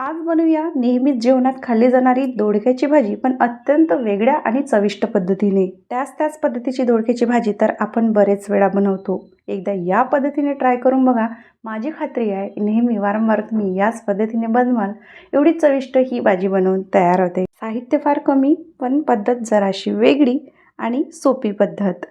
आज बनवूया नेहमीच जेवणात खाल्ली जाणारी दोडक्याची भाजी पण अत्यंत वेगळ्या आणि चविष्ट पद्धतीने. त्याच त्याच पद्धतीची दोडक्याची भाजी तर आपण बरेच वेळा बनवतो. एकदा या पद्धतीने ट्राय करून बघा. माझी खात्री आहे नेहमी वारंवार तुम्ही याच पद्धतीने बनवाल एवढी चविष्ट ही भाजी बनवून तयार होते. साहित्य फार कमी पण पद्धत जराशी वेगळी आणि सोपी पद्धत.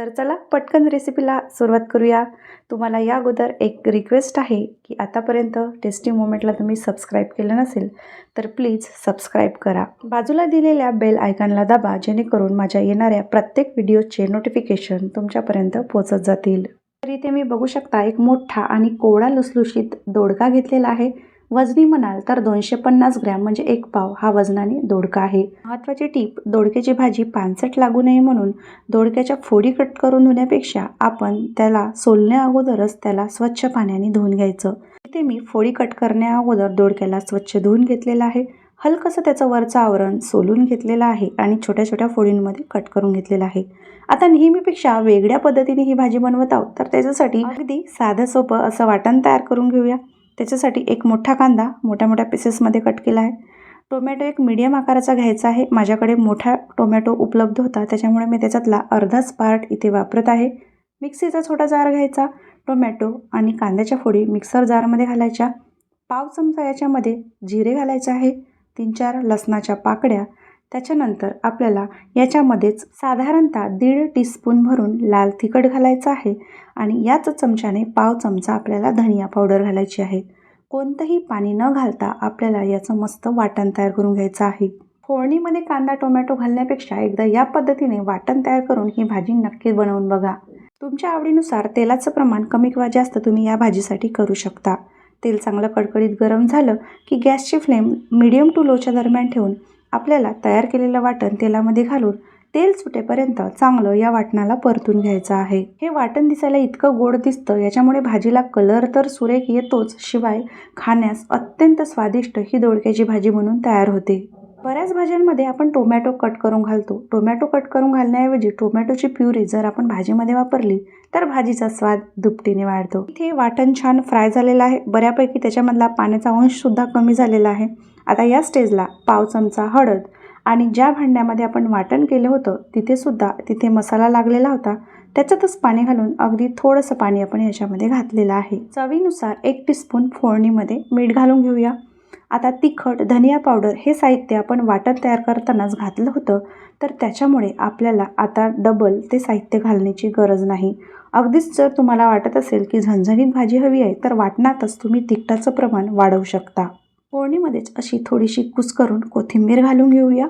तर चला पटकन रेसिपीला सुरुवात करूया. तुम्हाला या अगोदर एक रिक्वेस्ट आहे की आतापर्यंत टेस्टी मोमेंटला तुम्ही सबस्क्राईब केलं नसेल तर प्लीज सबस्क्राईब करा. बाजूला दिलेल्या बेल आयकॉनला दाबा जेणेकरून माझ्या येणाऱ्या प्रत्येक व्हिडिओचे नोटिफिकेशन तुमच्यापर्यंत पोचत जातील. तर इथे मी बघू शकता एक मोठा आणि कोवळा लुसलुशीत दोडका घेतलेला आहे. वजनी म्हणाल तर दोनशे पन्नास ग्रॅम म्हणजे एक पाव हा वजनाने दोडका आहे. महत्त्वाची टीप दोडक्याची भाजी पानसट लागू नये म्हणून दोडक्याच्या फोडी कट करून धुण्यापेक्षा आपण त्याला सोलण्या अगोदरच त्याला स्वच्छ पाण्याने धुवून घ्यायचं. इथे मी फोडी कट करण्या अगोदर दोडक्याला स्वच्छ धुवून घेतलेलं आहे. हलकंसं त्याचं वरचं आवरण सोलून घेतलेलं आहे आणि छोट्या छोट्या फोडींमध्ये कट करून घेतलेलं आहे. आता नेहमीपेक्षा वेगळ्या पद्धतीने ही भाजी बनवत आहोत तर त्याच्यासाठी अगदी साधं सोपं असं वाटण तयार करून घेऊया. त्याच्यासाठी एक मोठा कांदा मोठ्या मोठ्या पीसेसमध्ये कट केला आहे. टोमॅटो एक मीडियम आकाराचा घ्यायचा आहे. माझ्याकडे मोठा टोमॅटो उपलब्ध होता. त्याच्यामुळे मी त्याच्यातला अर्धाच पार्ट इथे वापरत आहे. मिक्सीचा छोटा जार घ्यायचा. टोमॅटो आणि कांद्याच्या फोडी मिक्सर जारमध्ये घालायच्या. पाव चमचा याच्यामध्ये जिरे घालायचे आहे. तीन चार लसणाच्या पाकड्या त्याच्यानंतर आपल्याला याच्यामध्येच साधारणतः दीड टीस्पून भरून लाल तिखट घालायचं आहे आणि याच चमच्याने पाव चमचा आपल्याला धनिया पावडर घालायची आहे. कोणतंही पाणी न घालता आपल्याला याचं मस्त वाटण तयार करून घ्यायचं आहे. फोडणीमध्ये कांदा टोमॅटो घालण्यापेक्षा एकदा या पद्धतीने वाटण तयार करून ही भाजी नक्की बनवून बघा. तुमच्या आवडीनुसार तेलाचं प्रमाण कमी किंवा जास्त तुम्ही या भाजीसाठी करू शकता. तेल चांगलं कडकडीत गरम झालं की गॅसची फ्लेम मिडियम टू लोच्या दरम्यान ठेवून आपल्याला तयार केलेलं वाटण तेलामध्ये घालून तेल सुटेपर्यंत चांगलं या वाटणाला परतून घ्यायचं आहे. हे वाटण दिसायला इतकं गोड दिसतं याच्यामुळे भाजीला कलर तर सुरेख येतोच शिवाय खाण्यास अत्यंत स्वादिष्ट ही दोडक्याची भाजी म्हणून तयार होते. बऱ्याच भाज्यांमध्ये आपण टोमॅटो कट करून घालतो. टोमॅटो कट करून घालण्याऐवजी टोमॅटोची प्युरी जर आपण भाजीमध्ये वापरली तर भाजीचा स्वाद दुपटीने वाढतो. इथे वाटण छान फ्राय झालेलं आहे. बऱ्यापैकी त्याच्यामधला पाण्याचा अंशसुद्धा कमी झालेला आहे. आता या स्टेजला पाव चमचा हळद आणि ज्या भांड्यामध्ये आपण वाटण केलं होतं तिथेसुद्धा तिथे मसाला लागलेला होता. त्याच्यातच पाणी घालून अगदी थोडंसं पाणी आपण याच्यामध्ये घातलेलं आहे. चवीनुसार एक टीस्पून फोडणीमध्ये मीठ घालून घेऊया. आता तिखट धनिया पावडर हे साहित्य आपण वाटण तयार करतानाच घातलं होतं तर त्याच्यामुळे आपल्याला आता डबल ते साहित्य घालण्याची गरज नाही. अगदीच जर तुम्हाला वाटत असेल की झणझणीत भाजी हवी आहे तर वाटणातच तुम्ही तिखटाचं प्रमाण वाढवू शकता. फोडणीमध्येच अशी थोडीशी कुस करून कोथिंबीर घालून घेऊया.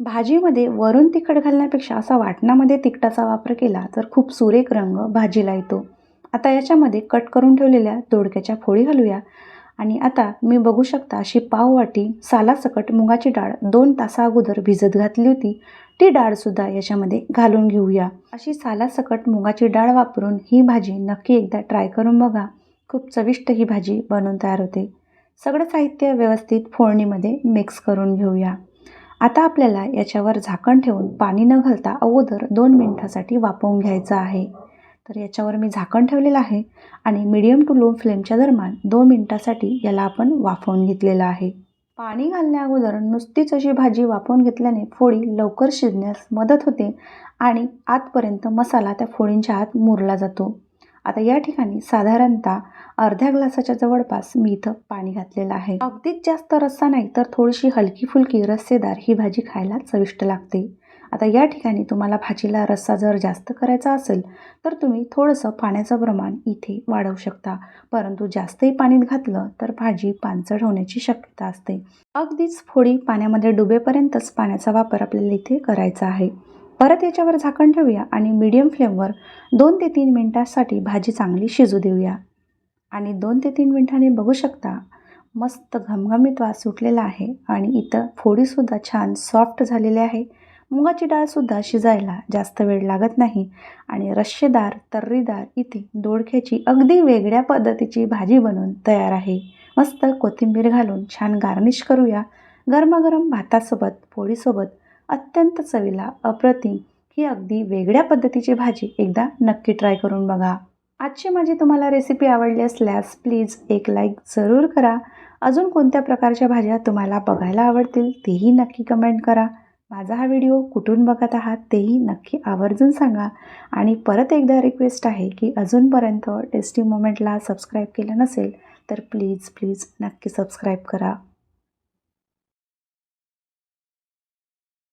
भाजीमध्ये वरून तिखट घालण्यापेक्षा असा वाटणामध्ये तिखटाचा वापर केला तर खूप सुरेख रंग भाजीला येतो. आता याच्यामध्ये कट करून ठेवलेल्या दोडक्याच्या फोळी घालूया. आणि आता मी बघू शकता अशी पाववाटी सालासकट मुगाची डाळ दोन तासा अगोदर भिजत घातली होती. ती डाळसुद्धा याच्यामध्ये घालून घेऊया. अशी सालासकट मुगाची डाळ वापरून ही भाजी नक्की एकदा ट्राय करून बघा. खूप चविष्ट ही भाजी बनवून तयार होते. सगळं साहित्य व्यवस्थित फोडणीमध्ये मिक्स करून घेऊया. आता आपल्याला याच्यावर झाकण ठेवून पाणी न घालता अगोदर दोन मिनटासाठी वापरून घ्यायचं आहे. तर याच्यावर मी झाकण ठेवलेलं आहे आणि मीडियम टू लो फ्लेमच्या दरम्यान दोन मिनटासाठी याला आपण वाफवून घेतलेलं आहे. पाणी घालण्या अगोदर नुसतीच अशी भाजी वाफवून घेतल्याने फोडी लवकर शिजण्यास मदत होते आणि आतपर्यंत मसाला त्या फोडींच्या आत मुरला जातो. आता या ठिकाणी साधारणतः अर्ध्या ग्लासाच्या जवळपास मी इथं पाणी घातलेलं आहे. अगदीच जास्त रस्सा नाही तर थोडीशी हलकी फुलकी रस्सेदार ही भाजी खायला चविष्ट लागते. आता या ठिकाणी तुम्हाला भाजीला रस्सा जर जास्त करायचा असेल तर तुम्ही थोडंसं पाण्याचं प्रमाण इथे वाढवू शकता. परंतु जास्तही पाणीत घातलं तर भाजी पानचड होण्याची शक्यता असते. अगदीच फोडी पाण्यामध्ये डुबेपर्यंतच पाण्याचा वापर आपल्याला इथे करायचा आहे. परत याच्यावर झाकण ठेवूया आणि मीडियम फ्लेमवर दोन ते तीन मिनटासाठी भाजी चांगली शिजू देऊया. आणि दोन ते तीन मिनटाने बघू शकता मस्त घमघमीत वास सुटलेला आहे आणि इथं फोडीसुद्धा छान सॉफ्ट झालेली आहे. मुगाची डाळसुद्धा शिजायला जास्त वेळ लागत नाही आणि रश्शेदार तर्रीदार इथे दोडक्याची अगदी वेगळ्या पद्धतीची भाजी बनवून तयार आहे. मस्त कोथिंबीर घालून छान गार्निश करूया. गरमागरम भातासोबत पोळीसोबत अत्यंत चवीला अप्रतिम ही अगदी वेगळ्या पद्धतीची भाजी एकदा नक्की ट्राय करून बघा. आजची माझी तुम्हाला रेसिपी आवडली असल्यास प्लीज एक लाईक जरूर करा. अजून कोणत्या प्रकारच्या भाज्या तुम्हाला बघायला आवडतील तेही नक्की कमेंट करा. माझा हा व्हिडिओ कुठून बघत आहात तेही नक्की आवर्जून सांगा. आणि परत एकदा रिक्वेस्ट आहे की अजूनपर्यंत टेस्टी मोमेंटला सबस्क्राईब केलं नसेल तर प्लीज प्लीज नक्की सबस्क्राईब करा.